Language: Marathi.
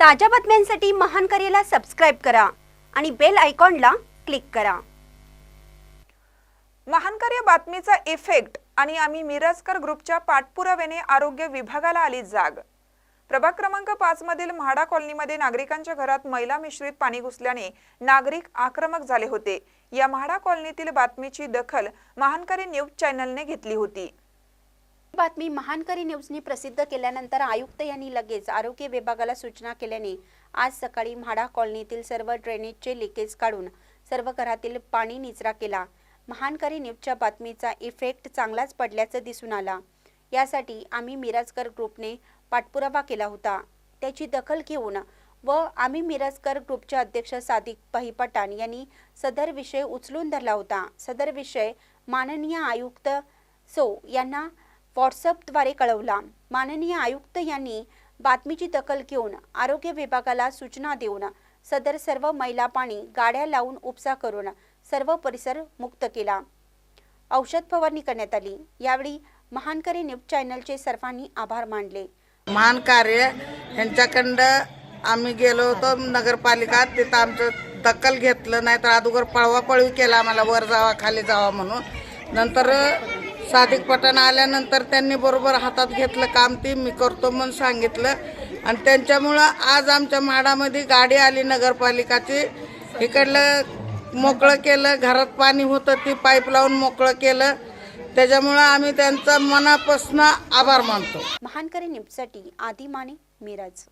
ताज्या बातम्यांसाठी महान करेला सबस्क्राईब करा आणि बेल आयकॉनला क्लिक करा. महानकर बातमीचा इफेक्ट आणि आम्ही मिरजकर ग्रुपच्या पाठपुराव्याने आरोग्य विभागाला आली जाग. प्रभाग क्रमांक पाच मधील म्हाडा कॉलनीमध्ये नागरिकांच्या घरात मैला मिश्रित पाणी घुसल्याने नागरिक आक्रमक झाले होते. या म्हाडा कॉलनीतील बातमीची दखल महानकरी न्यूज चॅनलने घेतली होती. बातमी महानकरी न्यूजने प्रसिद्ध केल्यानंतर आयुक्त यांनी लगेच आरोग्य विभागाला सूचना केल्याने आज सकाळी म्हाडा कॉलनीतील सर्व ड्रेनेजचे लिकेज काढून सर्व घरातील पाणी निचरा केला. महानकरी न्यूजच्या बातमीचा इफेक्ट चांगलाच पडल्याचं दिसून आला. यासाठी आम्ही मिराजकर ग्रुपने पाठपुरावा केला होता. त्याची दखल घेऊन व आम्ही मिराजकर ग्रुपचे अध्यक्ष सादिक पाही पठाण यांनी सदर विषय उचलून धरला होता. सदर विषय माननीय आयुक्त सो यांना व्हॉट्सअपद्वारे कळवला. माननीय आयुक्त यांनी बातमीची दखल घेऊन आरोग्य विभागाला सूचना देऊन सदर सर्व मैला पाणी गाड्या लावून उपसा करून सर्व परिसर मुक्त केला. औषध फवारणी करण्यात आली. यावेळी महानकरी न्यूज चॅनलचे सर्वांनी आभार मानले. महान कार्य यांच्याकडं आम्ही गेलो होतो नगरपालिका. तिथं आमचं दखल घेतलं नाही तर अगोदर पळवापळवी केला आम्हाला. वर जावा खाली जावा म्हणून. नंतर सादिक पठाण आल्यानंतर त्यांनी बरोबर हातात घेतलं काम ती मी करतो म्हणून सांगितलं. आणि त्यांच्यामुळं आज आमच्या म्हाडामध्ये गाडी आली नगरपालिकाची. इकडलं मोकळं केलं घरात पाणी होतं ती पाईप लावून मोकळं केलं. त्याच्यामुळं आम्ही त्यांचा मनापासून आभार मानतो. महानकरी निपसाठी आदी माने मिरज.